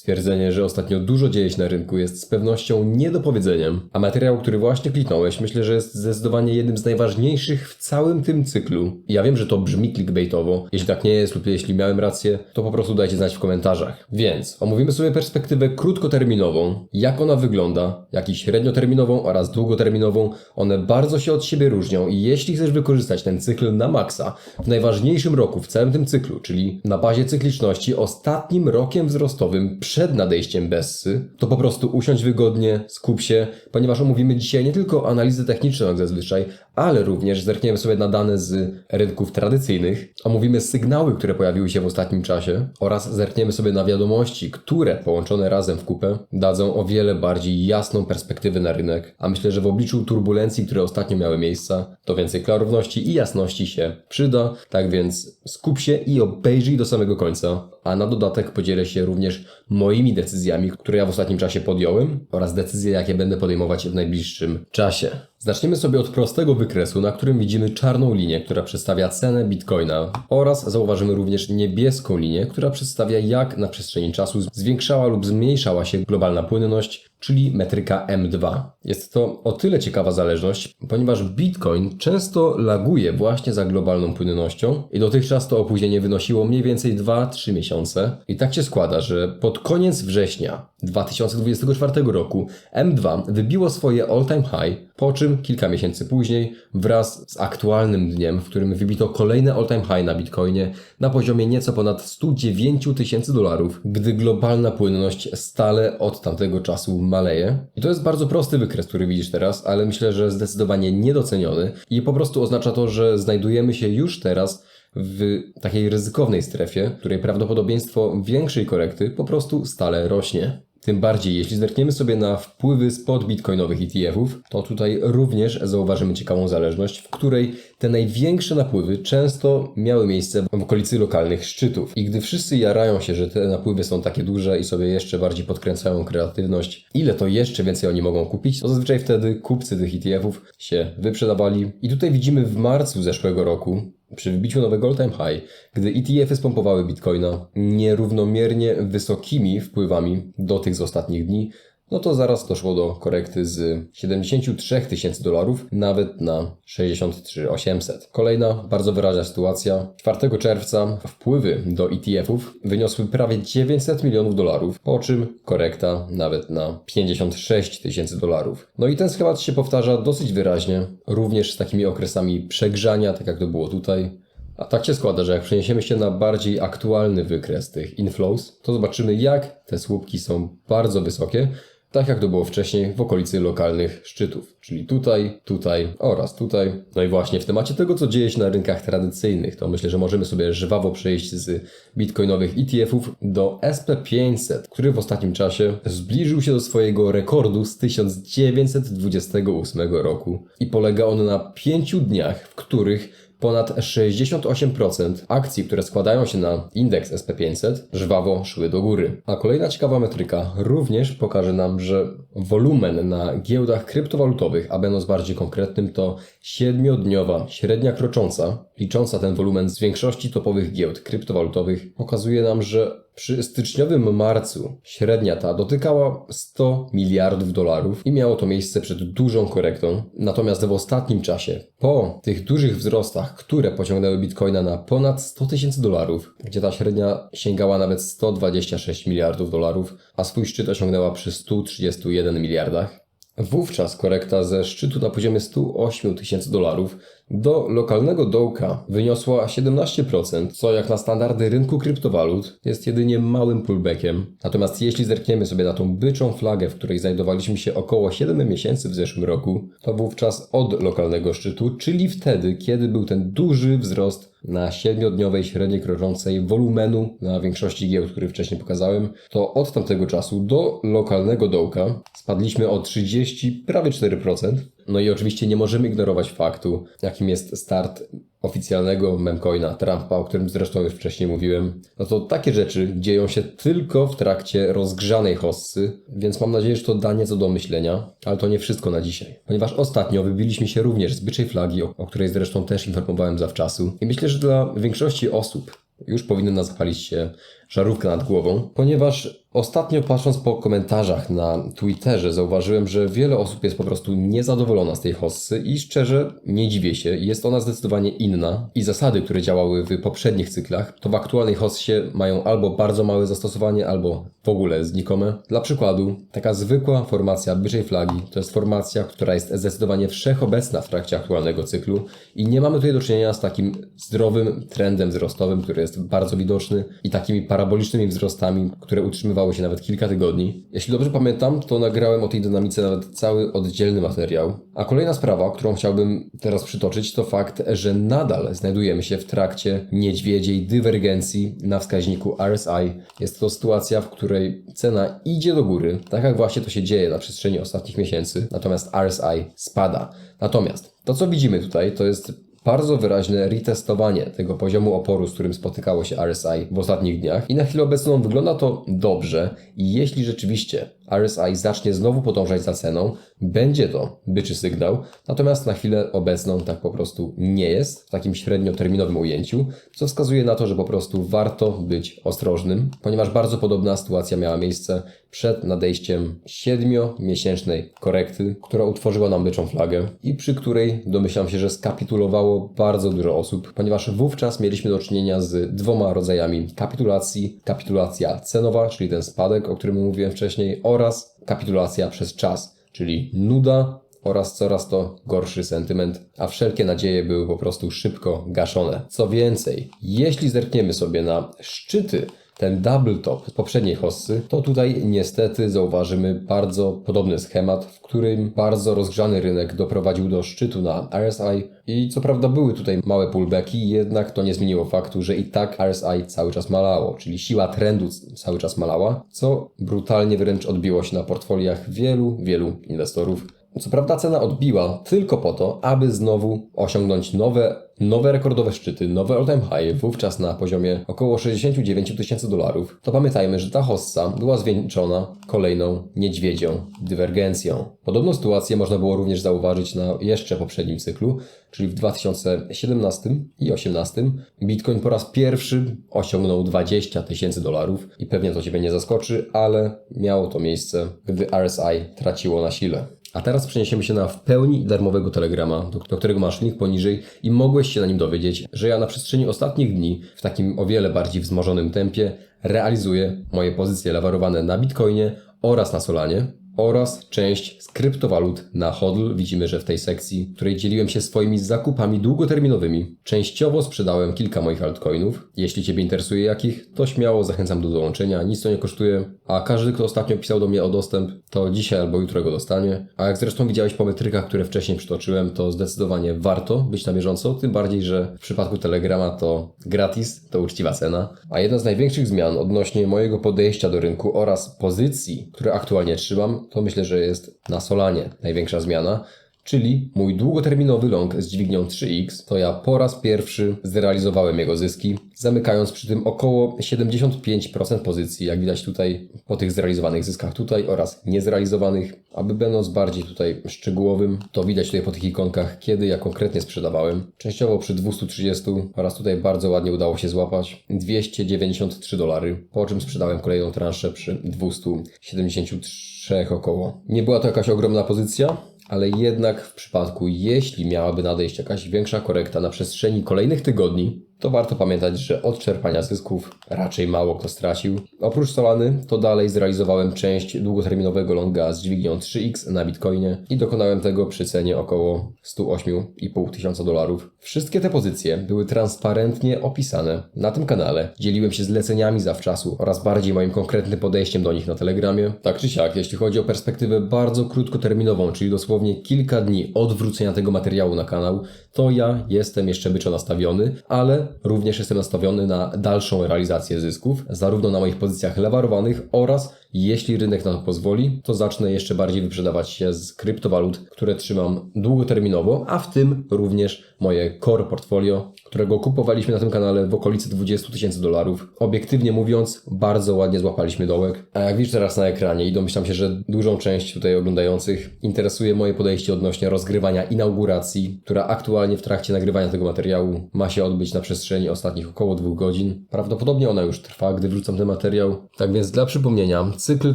Stwierdzenie, że ostatnio dużo dzieje się na rynku jest z pewnością niedopowiedzeniem, a materiał, który właśnie kliknąłeś, myślę, że jest zdecydowanie jednym z najważniejszych w całym tym cyklu. Ja wiem, że to brzmi clickbaitowo. Jeśli tak nie jest lub jeśli miałem rację, to po prostu dajcie znać w komentarzach. Więc omówimy sobie perspektywę krótkoterminową, jak ona wygląda, jak i średnioterminową oraz długoterminową. One bardzo się od siebie różnią i jeśli chcesz wykorzystać ten cykl na maksa w najważniejszym roku w całym tym cyklu, czyli na bazie cykliczności ostatnim rokiem wzrostowym przed nadejściem Bessy, to po prostu usiądź wygodnie, skup się, ponieważ omówimy dzisiaj nie tylko analizę techniczną jak zazwyczaj, ale również zerkniemy sobie na dane z rynków tradycyjnych, omówimy sygnały, które pojawiły się w ostatnim czasie oraz zerkniemy sobie na wiadomości, które połączone razem w kupę dadzą o wiele bardziej jasną perspektywę na rynek, a myślę, że w obliczu turbulencji, które ostatnio miały miejsca, to więcej klarowności i jasności się przyda, tak więc skup się i obejrzyj do samego końca, a na dodatek podzielę się również moimi decyzjami, które ja w ostatnim czasie podjąłem oraz decyzje, jakie będę podejmować w najbliższym czasie. Zaczniemy sobie od prostego wykresu, na którym widzimy czarną linię, która przedstawia cenę bitcoina oraz zauważymy również niebieską linię, która przedstawia jak na przestrzeni czasu zwiększała lub zmniejszała się globalna płynność, czyli metryka M2. Jest to o tyle ciekawa zależność, ponieważ Bitcoin często laguje właśnie za globalną płynnością i dotychczas to opóźnienie wynosiło mniej więcej 2-3 miesiące. I tak się składa, że pod koniec września 2024 roku M2 wybiło swoje all-time high, po czym kilka miesięcy później wraz z aktualnym dniem, w którym wybito kolejne all-time high na Bitcoinie na poziomie nieco ponad 109 tysięcy dolarów, gdy globalna płynność stale od tamtego czasu maleje. I to jest bardzo prosty wykres, który widzisz teraz, ale myślę, że zdecydowanie niedoceniony i po prostu oznacza to, że znajdujemy się już teraz w takiej ryzykownej strefie, której prawdopodobieństwo większej korekty po prostu stale rośnie. Tym bardziej, jeśli zerkniemy sobie na wpływy spod bitcoinowych ETF-ów, to tutaj również zauważymy ciekawą zależność, w której te największe napływy często miały miejsce w okolicy lokalnych szczytów. I gdy wszyscy jarają się, że te napływy są takie duże i sobie jeszcze bardziej podkręcają kreatywność, ile to jeszcze więcej oni mogą kupić, to zazwyczaj wtedy kupcy tych ETF-ów się wyprzedawali. I tutaj widzimy w marcu zeszłego roku, przy wybiciu nowego all-time high, gdy ETF-y spompowały Bitcoina nierównomiernie wysokimi wpływami do tych z ostatnich dni, no to zaraz doszło do korekty z 73 tysięcy dolarów nawet na 63 800. Kolejna bardzo wyraźna sytuacja. 4 czerwca wpływy do ETF-ów wyniosły prawie 900 milionów dolarów, po czym korekta nawet na 56 tysięcy dolarów. No i ten schemat się powtarza dosyć wyraźnie, również z takimi okresami przegrzania, tak jak to było tutaj. A tak się składa, że jak przeniesiemy się na bardziej aktualny wykres tych inflows, to zobaczymy jak te słupki są bardzo wysokie, tak jak to było wcześniej w okolicy lokalnych szczytów, czyli tutaj, tutaj oraz tutaj. No i właśnie w temacie tego, co dzieje się na rynkach tradycyjnych, to myślę, że możemy sobie żwawo przejść z bitcoinowych ETF-ów do SP500, który w ostatnim czasie zbliżył się do swojego rekordu z 1928 roku i polega on na pięciu dniach, w których Ponad 68% akcji, które składają się na indeks SP500, żwawo szły do góry. A kolejna ciekawa metryka również pokaże nam, że wolumen na giełdach kryptowalutowych, a będąc bardziej konkretnym, to 7-dniowa średnia krocząca, licząca ten wolumen z większości topowych giełd kryptowalutowych, pokazuje nam, że przy styczniowym marcu średnia ta dotykała 100 miliardów dolarów i miało to miejsce przed dużą korektą. Natomiast w ostatnim czasie, po tych dużych wzrostach, które pociągnęły bitcoina na ponad 100 tysięcy dolarów, gdzie ta średnia sięgała nawet 126 miliardów dolarów, a swój szczyt osiągnęła przy 131 miliardach, Wówczas korekta ze szczytu na poziomie 108 tysięcy dolarów do lokalnego dołka wyniosła 17%, co jak na standardy rynku kryptowalut jest jedynie małym pullbackiem. Natomiast jeśli zerkniemy sobie na tą byczą flagę, w której znajdowaliśmy się około 7 miesięcy w zeszłym roku, to wówczas od lokalnego szczytu, czyli wtedy, kiedy był ten duży wzrost na 7-dniowej średniej kroczącej wolumenu na większości giełd, który wcześniej pokazałem, to od tamtego czasu do lokalnego dołka spadliśmy o 30, prawie 4%. No i oczywiście nie możemy ignorować faktu, jakim jest start oficjalnego memcoina Trumpa, o którym zresztą już wcześniej mówiłem. No to takie rzeczy dzieją się tylko w trakcie rozgrzanej hossy, więc mam nadzieję, że to da nieco do myślenia, ale to nie wszystko na dzisiaj. Ponieważ ostatnio wybiliśmy się również z byczej flagi, o, której zresztą też informowałem zawczasu. I myślę, że dla większości osób już powinno nas zapalić się żarówkę nad głową, ponieważ ostatnio patrząc po komentarzach na Twitterze zauważyłem, że wiele osób jest po prostu niezadowolona z tej hossy i szczerze nie dziwię się, jest ona zdecydowanie inna i zasady, które działały w poprzednich cyklach, to w aktualnej hossie mają albo bardzo małe zastosowanie, albo w ogóle znikome. Dla przykładu, taka zwykła formacja byczej flagi to jest formacja, która jest zdecydowanie wszechobecna w trakcie aktualnego cyklu i nie mamy tutaj do czynienia z takim zdrowym trendem wzrostowym, który jest bardzo widoczny i takimi parabolicznymi wzrostami, które utrzymywały się nawet kilka tygodni. Jeśli dobrze pamiętam, to nagrałem o tej dynamice nawet cały oddzielny materiał. A kolejna sprawa, którą chciałbym teraz przytoczyć, to fakt, że nadal znajdujemy się w trakcie niedźwiedziej dywergencji na wskaźniku RSI. Jest to sytuacja, w której cena idzie do góry, tak jak właśnie to się dzieje na przestrzeni ostatnich miesięcy, natomiast RSI spada. Natomiast to, co widzimy tutaj, to jest bardzo wyraźne retestowanie tego poziomu oporu, z którym spotykało się RSI w ostatnich dniach. I na chwilę obecną wygląda to dobrze. I jeśli rzeczywiście RSI zacznie znowu podążać za ceną, będzie to byczy sygnał, natomiast na chwilę obecną tak po prostu nie jest w takim średnioterminowym ujęciu, co wskazuje na to, że po prostu warto być ostrożnym, ponieważ bardzo podobna sytuacja miała miejsce przed nadejściem 7-miesięcznej korekty, która utworzyła nam byczą flagę i przy której domyślam się, że skapitulowało bardzo dużo osób, ponieważ wówczas mieliśmy do czynienia z dwoma rodzajami kapitulacji. Kapitulacja cenowa, czyli ten spadek, o którym mówiłem wcześniej, oraz kapitulacja przez czas, czyli nuda oraz coraz to gorszy sentyment, a wszelkie nadzieje były po prostu szybko gaszone. Co więcej, jeśli zerkniemy sobie na szczyty ten double top z poprzedniej hossy, to tutaj niestety zauważymy bardzo podobny schemat, w którym bardzo rozgrzany rynek doprowadził do szczytu na RSI i co prawda były tutaj małe pullbacki, jednak to nie zmieniło faktu, że i tak RSI cały czas malało, czyli siła trendu cały czas malała, co brutalnie wręcz odbiło się na portfoliach wielu, wielu inwestorów. Co prawda cena odbiła tylko po to, aby znowu osiągnąć nowe, nowe rekordowe szczyty, nowe all-time high, wówczas na poziomie około 69 tysięcy dolarów, to pamiętajmy, że ta hossa była zwieńczona kolejną niedźwiedzią dywergencją. Podobną sytuację można było również zauważyć na jeszcze poprzednim cyklu, czyli w 2017 i 2018 Bitcoin po raz pierwszy osiągnął 20 tysięcy dolarów i pewnie to Ciebie nie zaskoczy, ale miało to miejsce, gdy RSI traciło na sile. A teraz przeniesiemy się na w pełni darmowego telegrama, do, do, którego masz link poniżej i mogłeś się na nim dowiedzieć, że ja na przestrzeni ostatnich dni w takim o wiele bardziej wzmożonym tempie realizuję moje pozycje lewarowane na Bitcoinie oraz na Solanie oraz część z kryptowalut na hodl. Widzimy, że w tej sekcji, w której dzieliłem się swoimi zakupami długoterminowymi, częściowo sprzedałem kilka moich altcoinów. Jeśli Ciebie interesuje jakich, to śmiało zachęcam do dołączenia, nic to nie kosztuje, a każdy, kto ostatnio pisał do mnie o dostęp, to dzisiaj albo jutro go dostanie. A jak zresztą widziałeś po metrykach, które wcześniej przytoczyłem, to zdecydowanie warto być na bieżąco, tym bardziej, że w przypadku Telegrama to gratis, to uczciwa cena. A jedna z największych zmian odnośnie mojego podejścia do rynku oraz pozycji, które aktualnie trzymam, to myślę, że jest na Solanie największa zmiana. Czyli mój długoterminowy long z dźwignią 3x, to ja po raz pierwszy zrealizowałem jego zyski, zamykając przy tym około 75% pozycji, jak widać tutaj po tych zrealizowanych zyskach tutaj oraz niezrealizowanych. Aby będąc bardziej tutaj szczegółowym, to widać tutaj po tych ikonkach, kiedy ja konkretnie sprzedawałem. Częściowo przy 230 oraz tutaj bardzo ładnie udało się złapać 293 dolary, po czym sprzedałem kolejną transzę przy 273 około. Nie była to jakaś ogromna pozycja, ale jednak w przypadku, jeśli miałaby nadejść jakaś większa korekta na przestrzeni kolejnych tygodni, to warto pamiętać, że od czerpania zysków raczej mało kto stracił. Oprócz Solany, to dalej zrealizowałem część długoterminowego longa z dźwignią 3x na Bitcoinie i dokonałem tego przy cenie około 108,5 tysiąca dolarów. Wszystkie te pozycje były transparentnie opisane na tym kanale. Dzieliłem się zleceniami zawczasu oraz bardziej moim konkretnym podejściem do nich na Telegramie. Tak czy siak, jeśli chodzi o perspektywę bardzo krótkoterminową, czyli dosłownie kilka dni od wrzucenia tego materiału na kanał, to ja jestem jeszcze byczo nastawiony, ale również jestem nastawiony na dalszą realizację zysków, zarówno na moich pozycjach lewarowanych oraz jeśli rynek na to pozwoli, to zacznę jeszcze bardziej wyprzedawać się z kryptowalut, które trzymam długoterminowo, a w tym również moje core portfolio, którego kupowaliśmy na tym kanale w okolicy 20 tysięcy dolarów. Obiektywnie mówiąc, bardzo ładnie złapaliśmy dołek. A jak widzisz teraz na ekranie i domyślam się, że dużą część tutaj oglądających interesuje moje podejście odnośnie rozgrywania inauguracji, która aktualnie w trakcie nagrywania tego materiału ma się odbyć na przestrzeni ostatnich około dwóch godzin. Prawdopodobnie ona już trwa, gdy wrzucam ten materiał. Tak więc dla przypomnienia, cykl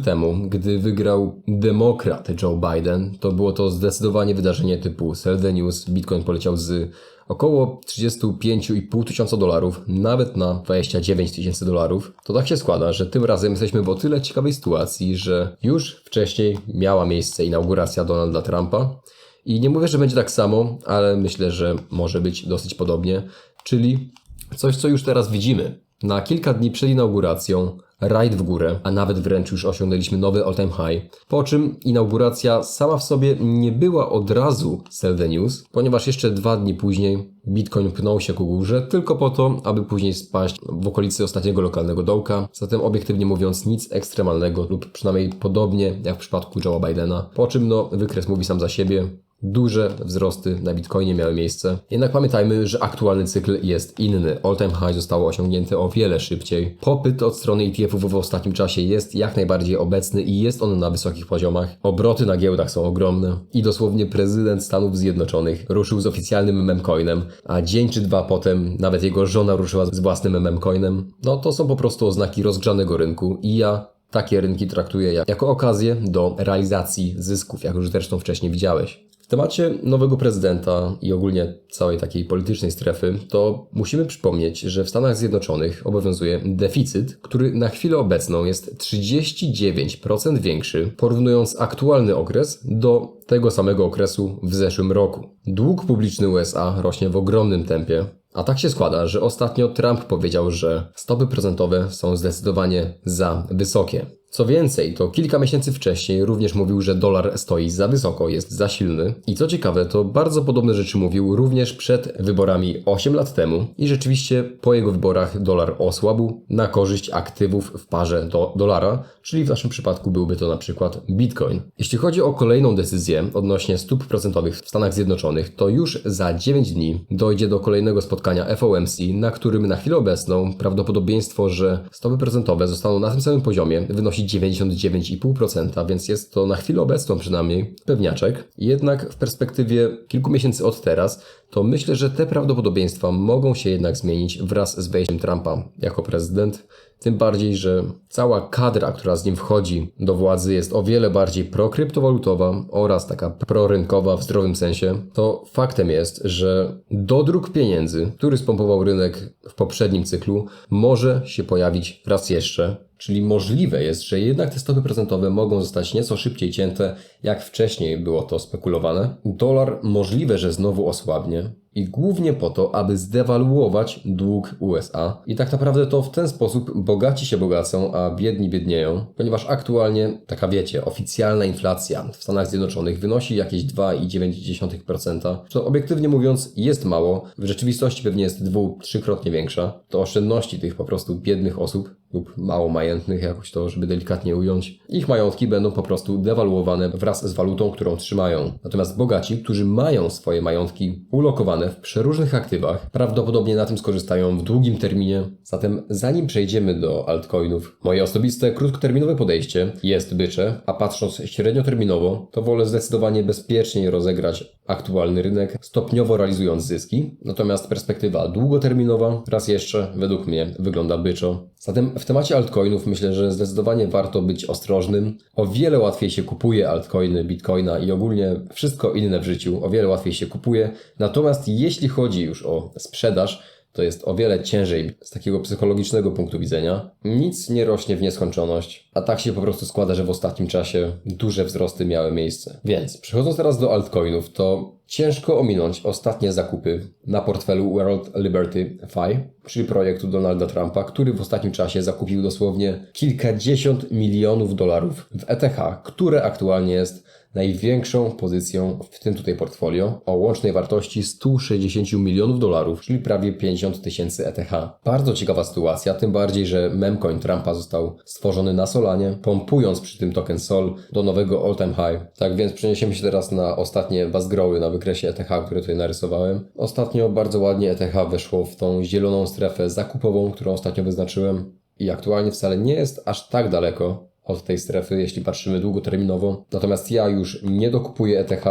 temu, gdy wygrał demokrat Joe Biden, to było to zdecydowanie wydarzenie typu Sell the News, Bitcoin poleciał z około 35,5 tysiąca dolarów, nawet na 29 tysięcy dolarów, to tak się składa, że tym razem jesteśmy w o tyle ciekawej sytuacji, że już wcześniej miała miejsce inauguracja Donalda Trumpa i nie mówię, że będzie tak samo, ale myślę, że może być dosyć podobnie, czyli coś, co już teraz widzimy. Na kilka dni przed inauguracją rajd w górę, a nawet wręcz już osiągnęliśmy nowy all-time high. Po czym inauguracja sama w sobie nie była od razu sell the news, ponieważ jeszcze dwa dni później Bitcoin pnął się ku górze tylko po to, aby później spaść w okolicy ostatniego lokalnego dołka. Zatem obiektywnie mówiąc nic ekstremalnego lub przynajmniej podobnie jak w przypadku Joe'a Bidena. Po czym no wykres mówi sam za siebie. Duże wzrosty na Bitcoinie miały miejsce. Jednak pamiętajmy, że aktualny cykl jest inny. All-time high zostało osiągnięte o wiele szybciej. Popyt od strony ETF-ów w ostatnim czasie jest jak najbardziej obecny i jest on na wysokich poziomach. Obroty na giełdach są ogromne i dosłownie prezydent Stanów Zjednoczonych ruszył z oficjalnym memcoinem, a dzień czy dwa potem nawet jego żona ruszyła z własnym memcoinem. No to są po prostu oznaki rozgrzanego rynku i ja takie rynki traktuję jako okazję do realizacji zysków, jak już zresztą wcześniej widziałeś. W temacie nowego prezydenta i ogólnie całej takiej politycznej strefy, to musimy przypomnieć, że w Stanach Zjednoczonych obowiązuje deficyt, który na chwilę obecną jest 39% większy, porównując aktualny okres do tego samego okresu w zeszłym roku. Dług publiczny USA rośnie w ogromnym tempie, a tak się składa, że ostatnio Trump powiedział, że stopy procentowe są zdecydowanie za wysokie. Co więcej, to kilka miesięcy wcześniej również mówił, że dolar stoi za wysoko, jest za silny. I co ciekawe, to bardzo podobne rzeczy mówił również przed wyborami 8 lat temu i rzeczywiście po jego wyborach dolar osłabł na korzyść aktywów w parze do dolara, czyli w naszym przypadku byłby to na przykład Bitcoin. Jeśli chodzi o kolejną decyzję odnośnie stóp procentowych w Stanach Zjednoczonych, to już za 9 dni dojdzie do kolejnego spotkania FOMC, na którym na chwilę obecną prawdopodobieństwo, że stopy procentowe zostaną na tym samym poziomie wynosi 99,5%, więc jest to na chwilę obecną przynajmniej pewniaczek. Jednak w perspektywie kilku miesięcy od teraz, to myślę, że te prawdopodobieństwa mogą się jednak zmienić wraz z wejściem Trumpa jako prezydent. Tym bardziej, że cała kadra, która z nim wchodzi do władzy, jest o wiele bardziej prokryptowalutowa oraz taka prorynkowa w zdrowym sensie. To faktem jest, że dodruk pieniędzy, który spompował rynek w poprzednim cyklu, może się pojawić raz jeszcze. Czyli możliwe jest, że jednak te stopy procentowe mogą zostać nieco szybciej cięte, jak wcześniej było to spekulowane. Dolar możliwe, że znowu osłabnie, i głównie po to, aby zdewaluować dług USA. I tak naprawdę to w ten sposób bogaci się bogacą, a biedni biednieją, ponieważ aktualnie, taka wiecie, oficjalna inflacja w Stanach Zjednoczonych wynosi jakieś 2,9%, co obiektywnie mówiąc jest mało, w rzeczywistości pewnie jest dwu, trzykrotnie większa. To oszczędności tych po prostu biednych osób lub mało majętnych, jakoś to, żeby delikatnie ująć, ich majątki będą po prostu dewaluowane wraz z walutą, którą trzymają. Natomiast bogaci, którzy mają swoje majątki ulokowane w przeróżnych aktywach, prawdopodobnie na tym skorzystają w długim terminie. Zatem zanim przejdziemy do altcoinów, moje osobiste krótkoterminowe podejście jest bycze, a patrząc średnioterminowo, to wolę zdecydowanie bezpieczniej rozegrać aktualny rynek, stopniowo realizując zyski. Natomiast perspektywa długoterminowa raz jeszcze według mnie wygląda byczo. Zatem w temacie altcoinów myślę, że zdecydowanie warto być ostrożnym. O wiele łatwiej się kupuje altcoiny, bitcoina i ogólnie wszystko inne w życiu, o wiele łatwiej się kupuje. Natomiast jeśli chodzi już o sprzedaż, to jest o wiele ciężej z takiego psychologicznego punktu widzenia. Nic nie rośnie w nieskończoność, a tak się po prostu składa, że w ostatnim czasie duże wzrosty miały miejsce. Więc przechodząc teraz do altcoinów, to ciężko ominąć ostatnie zakupy na portfelu World Liberty Fi, czyli projektu Donalda Trumpa, który w ostatnim czasie zakupił dosłownie kilkadziesiąt milionów dolarów w ETH, które aktualnie jest największą pozycją w tym tutaj portfolio o łącznej wartości 160 milionów dolarów, czyli prawie 50 tysięcy ETH. Bardzo ciekawa sytuacja, tym bardziej, że memcoin Trumpa został stworzony na Solanie, pompując przy tym token Sol do nowego all-time high. Tak więc przeniesiemy się teraz na ostatnie bazgroły na wykresie ETH, które tutaj narysowałem. Ostatnio bardzo ładnie ETH weszło w tą zieloną strefę zakupową, którą ostatnio wyznaczyłem i aktualnie wcale nie jest aż tak daleko od tej strefy, jeśli patrzymy długoterminowo. Natomiast ja już nie dokupuję ETH,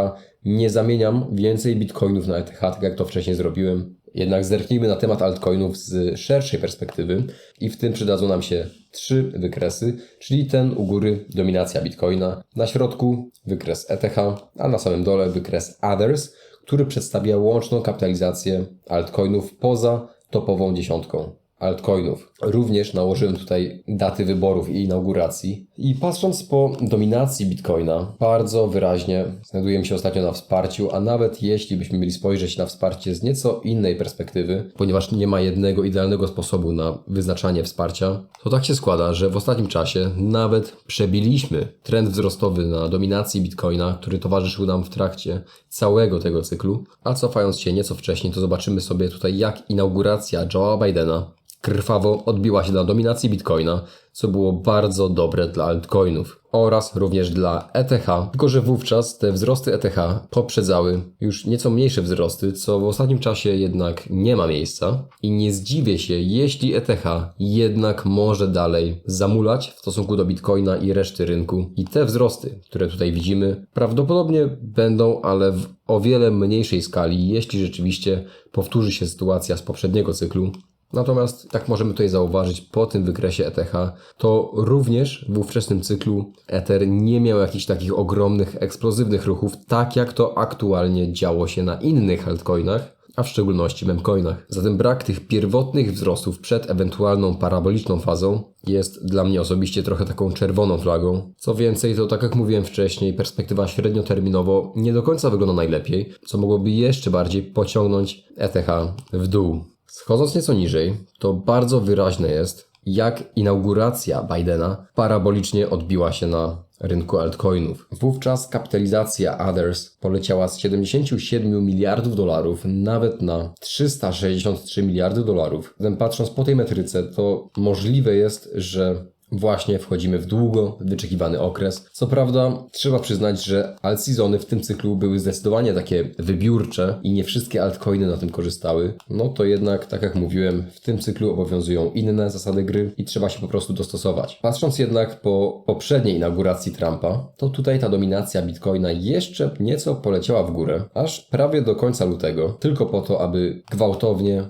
nie zamieniam więcej bitcoinów na ETH, tak jak to wcześniej zrobiłem. Jednak zerknijmy na temat altcoinów z szerszej perspektywy i w tym przydadzą nam się trzy wykresy, czyli ten u góry dominacja bitcoina, na środku wykres ETH, a na samym dole wykres Others, który przedstawia łączną kapitalizację altcoinów poza topową dziesiątką altcoinów. Również nałożyłem tutaj daty wyborów i inauguracji. I patrząc po dominacji Bitcoina, bardzo wyraźnie znajdujemy się ostatnio na wsparciu, a nawet jeśli byśmy mieli spojrzeć na wsparcie z nieco innej perspektywy, ponieważ nie ma jednego idealnego sposobu na wyznaczanie wsparcia, to tak się składa, że w ostatnim czasie nawet przebiliśmy trend wzrostowy na dominacji Bitcoina, który towarzyszył nam w trakcie całego tego cyklu. A cofając się nieco wcześniej, to zobaczymy sobie tutaj, jak inauguracja Joe'a Bidena krwawo odbiła się na dominacji Bitcoina, co było bardzo dobre dla altcoinów oraz również dla ETH, tylko że wówczas te wzrosty ETH poprzedzały już nieco mniejsze wzrosty, co w ostatnim czasie jednak nie ma miejsca. I nie zdziwię się, jeśli ETH jednak może dalej zamulać w stosunku do Bitcoina i reszty rynku. I te wzrosty, które tutaj widzimy, prawdopodobnie będą, ale w o wiele mniejszej skali, jeśli rzeczywiście powtórzy się sytuacja z poprzedniego cyklu, Natomiast, tak możemy tutaj zauważyć po tym wykresie ETH, to również w ówczesnym cyklu Ether nie miał jakichś takich ogromnych, eksplozywnych ruchów, tak jak to aktualnie działo się na innych altcoinach, a w szczególności memcoinach. Zatem brak tych pierwotnych wzrostów przed ewentualną paraboliczną fazą jest dla mnie osobiście trochę taką czerwoną flagą. Co więcej, to tak jak mówiłem wcześniej, perspektywa średnioterminowo nie do końca wygląda najlepiej, co mogłoby jeszcze bardziej pociągnąć ETH w dół. Schodząc nieco niżej, to bardzo wyraźne jest, jak inauguracja Bidena parabolicznie odbiła się na rynku altcoinów. Wówczas kapitalizacja Others poleciała z 77 miliardów dolarów nawet na 363 miliardy dolarów. Zatem patrząc po tej metryce, to możliwe jest, że Właśnie wchodzimy w długo wyczekiwany okres. Co prawda, trzeba przyznać, że alt-seasony w tym cyklu były zdecydowanie takie wybiórcze i nie wszystkie altcoiny na tym korzystały. No to jednak, tak jak mówiłem, w tym cyklu obowiązują inne zasady gry i trzeba się po prostu dostosować. Patrząc jednak po poprzedniej inauguracji Trumpa, to tutaj ta dominacja bitcoina jeszcze nieco poleciała w górę, aż prawie do końca lutego, tylko po to, aby gwałtownie,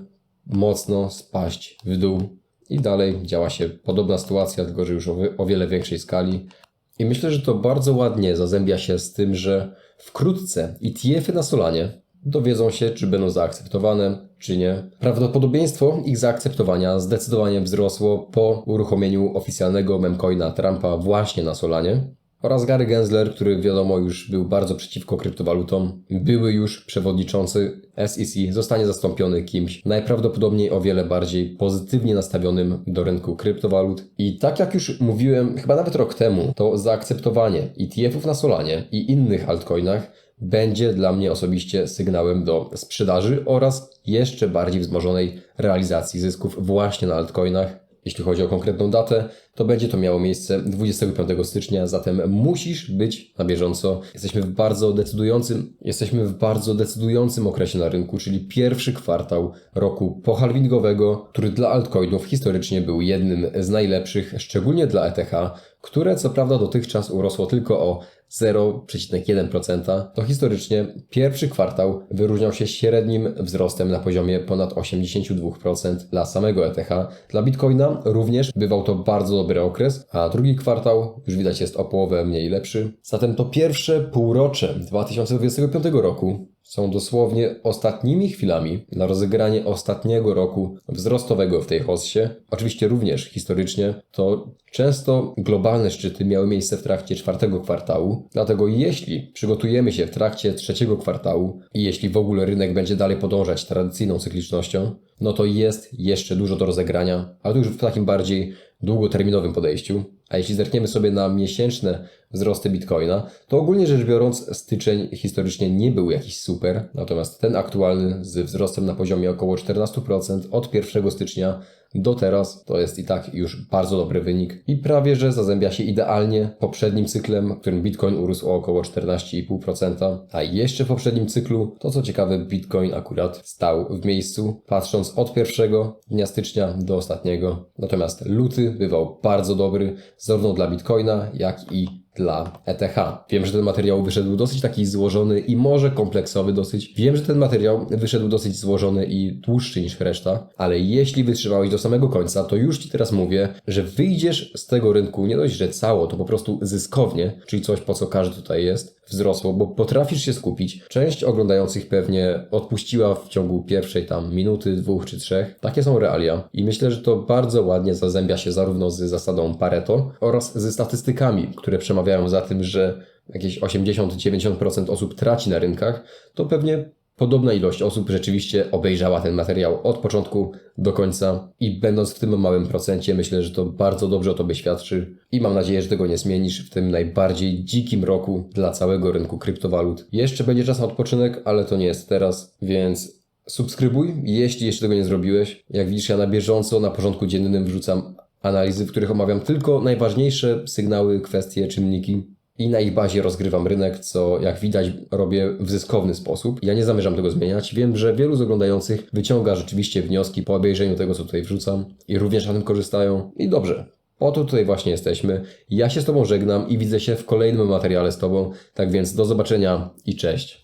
mocno spaść w dół i dalej działa się podobna sytuacja, tylko że już o, wiele większej skali. I myślę, że to bardzo ładnie zazębia się z tym, że wkrótce ETF-y na Solanie dowiedzą się, czy będą zaakceptowane, czy nie. Prawdopodobieństwo ich zaakceptowania zdecydowanie wzrosło po uruchomieniu oficjalnego memcoina Trumpa właśnie na Solanie oraz Gary Gensler, który wiadomo już był bardzo przeciwko kryptowalutom, były już przewodniczący SEC, zostanie zastąpiony kimś najprawdopodobniej o wiele bardziej pozytywnie nastawionym do rynku kryptowalut. I tak jak już mówiłem, chyba nawet rok temu, to zaakceptowanie ETF-ów na Solanie i innych altcoinach będzie dla mnie osobiście sygnałem do sprzedaży oraz jeszcze bardziej wzmożonej realizacji zysków właśnie na altcoinach jeśli chodzi o konkretną datę, to będzie to miało miejsce 25 stycznia, zatem musisz być na bieżąco. Jesteśmy w bardzo decydującym, jesteśmy w bardzo decydującym okresie na rynku, czyli pierwszy kwartał roku pohalwingowego, który dla altcoinów historycznie był jednym z najlepszych, szczególnie dla ETH, które co prawda dotychczas urosło tylko o 0,1%, to historycznie pierwszy kwartał wyróżniał się średnim wzrostem na poziomie ponad 82% dla samego ETH. Dla Bitcoina również bywał to bardzo dobry okres, a drugi kwartał już widać jest o połowę mniej lepszy. Zatem to pierwsze półrocze 2025 roku są dosłownie ostatnimi chwilami na rozegranie ostatniego roku wzrostowego w tej hossie. Oczywiście również historycznie to często globalne szczyty miały miejsce w trakcie czwartego kwartału, dlatego jeśli przygotujemy się w trakcie trzeciego kwartału i jeśli w ogóle rynek będzie dalej podążać tradycyjną cyklicznością, no to jest jeszcze dużo do rozegrania, ale to już w takim bardziej długoterminowym podejściu. A jeśli zerkniemy sobie na miesięczne wzrosty Bitcoina, to ogólnie rzecz biorąc styczeń historycznie nie był jakiś super, natomiast ten aktualny z wzrostem na poziomie około 14% od 1 stycznia do teraz to jest i tak już bardzo dobry wynik i prawie że zazębia się idealnie poprzednim cyklem, w którym Bitcoin urósł o około 14,5%, a jeszcze w poprzednim cyklu, to co ciekawe, Bitcoin akurat stał w miejscu, patrząc od pierwszego dnia stycznia do ostatniego. Natomiast luty bywał bardzo dobry, zarówno dla Bitcoina, jak i dla ETH. Wiem, że ten materiał wyszedł dosyć taki złożony i może kompleksowy dosyć. Wiem, że ten materiał wyszedł dosyć złożony i dłuższy niż reszta, ale jeśli wytrzymałeś do samego końca, to już Ci teraz mówię, że wyjdziesz z tego rynku nie dość, że cało, to po prostu zyskownie, czyli coś po co każdy tutaj jest, wzrosło, bo potrafisz się skupić. Część oglądających pewnie odpuściła w ciągu pierwszej tam minuty, dwóch czy trzech. Takie są realia i myślę, że to bardzo ładnie zazębia się zarówno z zasadą Pareto oraz ze statystykami, które przemawiają za tym, że jakieś 80-90% osób traci na rynkach, to pewnie podobna ilość osób rzeczywiście obejrzała ten materiał od początku do końca i będąc w tym małym procencie, myślę, że to bardzo dobrze o tobie świadczy i mam nadzieję, że tego nie zmienisz w tym najbardziej dzikim roku dla całego rynku kryptowalut. Jeszcze będzie czas na odpoczynek, ale to nie jest teraz, więc subskrybuj, jeśli jeszcze tego nie zrobiłeś. Jak widzisz, ja na bieżąco na porządku dziennym wrzucam analizy, w których omawiam tylko najważniejsze sygnały, kwestie, czynniki i na ich bazie rozgrywam rynek, co jak widać robię w zyskowny sposób. Ja nie zamierzam tego zmieniać. Wiem, że wielu z oglądających wyciąga rzeczywiście wnioski po obejrzeniu tego, co tutaj wrzucam i również na tym korzystają. I dobrze. Po to tutaj właśnie jesteśmy. Ja się z Tobą żegnam i widzę się w kolejnym materiale z Tobą. Tak więc do zobaczenia i cześć.